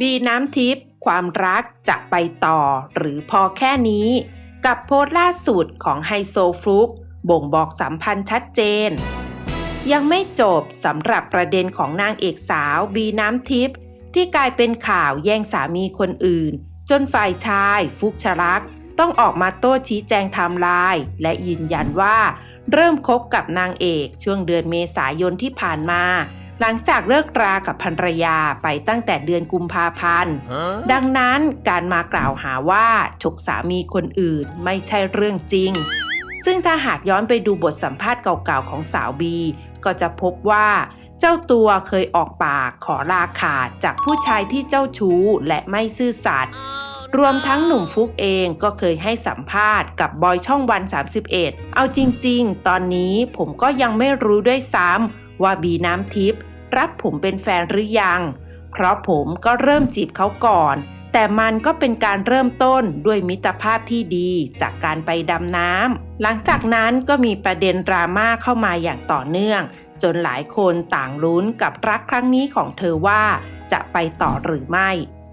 บีน้ำทิพย์ความรักจะไปต่อหรือพอแค่นี้ กับโพสต์ล่าสุดของไฮโซฟลุกบ่งบอกสัมพันธ์ชัดเจน ยังไม่จบสำหรับประเด็นของนางเอกสาวบีน้ำทิพย์ที่กลายเป็นข่าวแย่งสามีคนอื่น จนฝ่ายชายฟุกชลัก ต้องออกมาโต้ชี้แจงไทม์ไลน์และยืนยันว่า เริ่มคบกับนางเอกช่วงเดือนเมษายนที่ผ่านมา หลังจากเลิกรากับภรรยาไปตั้งแต่เดือนกุมภาพันธ์ ดังนั้นการมากล่าวหาว่าฉกสามีคนอื่นไม่ใช่เรื่องจริง ซึ่งถ้าหากย้อนไปดูบทสัมภาษณ์เก่าๆของสาวบี ก็จะพบว่าเจ้าตัวเคยออกปากขอลาขาดจากผู้ชายที่เจ้าชู้และไม่ซื่อสัตย์รวมทั้งหนุ่มฟุกเองก็เคยให้สัมภาษณ์กับบอยช่องวัน 31 เอาจริง ๆ ตอนนี้ผมก็ยังไม่รู้ด้วยซ้ำว่าบีน้ำทิพย์ รับผมเป็นแฟนหรือยัง เพราะผมก็เริ่มจีบเขาก่อน แต่มันก็เป็นการเริ่มต้นด้วยมิตรภาพที่ดีจากการไปดำน้ำหลังจากนั้นก็มีประเด็นดราม่าเข้ามาอย่างต่อเนื่อง จนหลายคนต่างลุ้นกับรักครั้งนี้ของเธอว่าจะไปต่อหรือไม่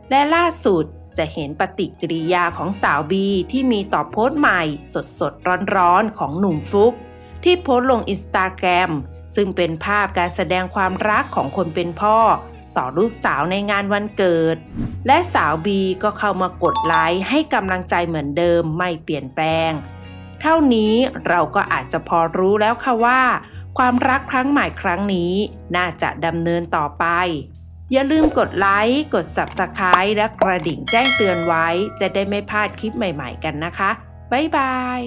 และล่าสุดจะเห็นปฏิกิริยาของสาวบีที่มีต่อโพสต์ใหม่สดสดๆร้อนๆ ของหนุ่มฟลุกที่โพสต์ลงอินสตาแกรม ซึ่งเป็นภาพการแสดงความรักของคนเป็นพ่อ ต่อลูกสาวในงานวันเกิด และสาวบีก็เข้ามากดไลค์ให้กำลังใจเหมือนเดิมไม่เปลี่ยนแปลง เท่านี้เราก็อาจจะพอรู้แล้วค่ะว่า ความรักครั้งใหม่ครั้งนี้ น่าจะดำเนินต่อไป อย่าลืมกดไลค์ กด Subscribe และกระดิ่งแจ้งเตือนไว้ จะได้ไม่พลาดคลิปใหม่ ๆ กันนะคะ บ๊ายบาย